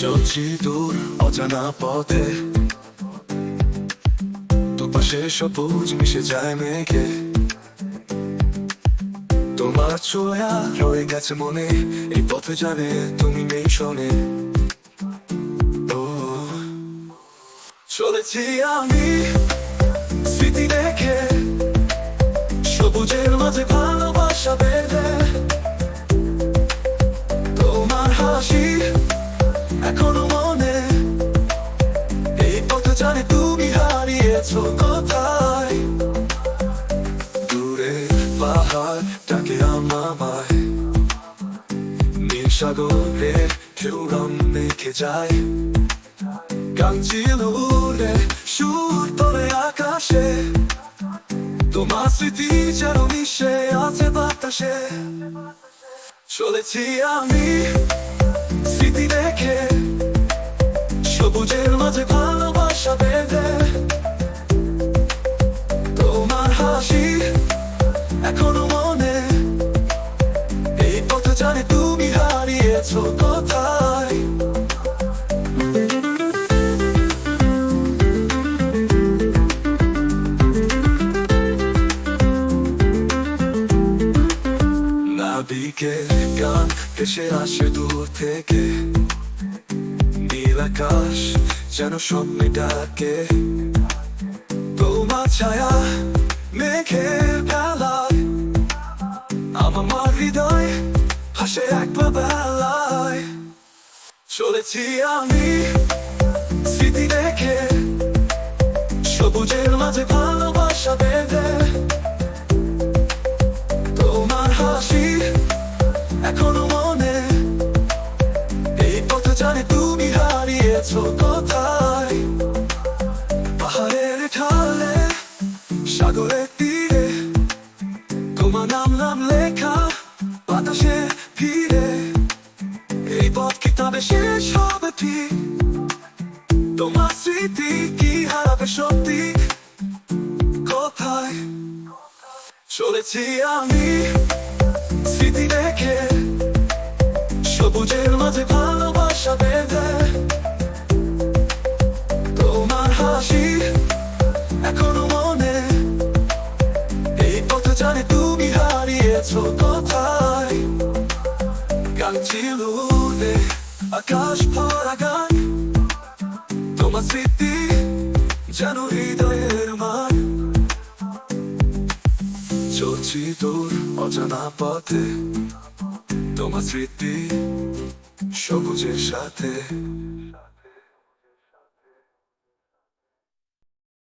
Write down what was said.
চলছি দূর, অজানা পথে। দুপাশে সবুজ মিশে যায় মেঘে। তোমার ছোঁয়া রয়ে গেছে মনে, এই পথে যাবে তুমি নেই শোনে। চলেছি আমি। জানে তুমি হারিয়েছো কোথায়? দূরে পাহাড় ডাকে আমায়। নীল সাগরে কেউ রং মেখে যায় গাংচিল উড়ে সুর তোলে আকাশে। তোমার স্মৃতি যেন মিশে আছে বাতাসে। চলেছি আমি স্মৃতি রেখে সবুজের মাঝে ভালোবাসা বেঁধে। তোমার হাসি এখনও মনে। এই পথে জানে তুমি হারিয়েছো কোথায়। নাবিকের গান ভেসে আসে দূর থেকে। আকাশ যেন স্বপ্নে ডাকে। তোমার ছায়া বেলায় আমার হৃদয় হাসে একবার বেলায়। চলেছি আমি স্মৃতি রেখে সবুজের মাঝে ভালোবাসা বেঁধে। কোথায় পাহাড়ের ঢালে, সাগরের তীরে, তোমার নাম লেখা বাতাসে পথ কিতাবে শেষ হবে ঠিক? তোমার স্মৃতি কি হারাবে সত্যি? কোথায়? চলেছি আমি স্মৃতি রেখে সবুজের মাঝে ভালোবাসা বেঁধে। হারিয়েছো কোথায় গান ছিল আকাশ ভরা গান তোমার স্মৃতি যেন হৃদয়ের মান চলছি তোর অজানা পথে তোমার স্মৃতি সবুজের সাথে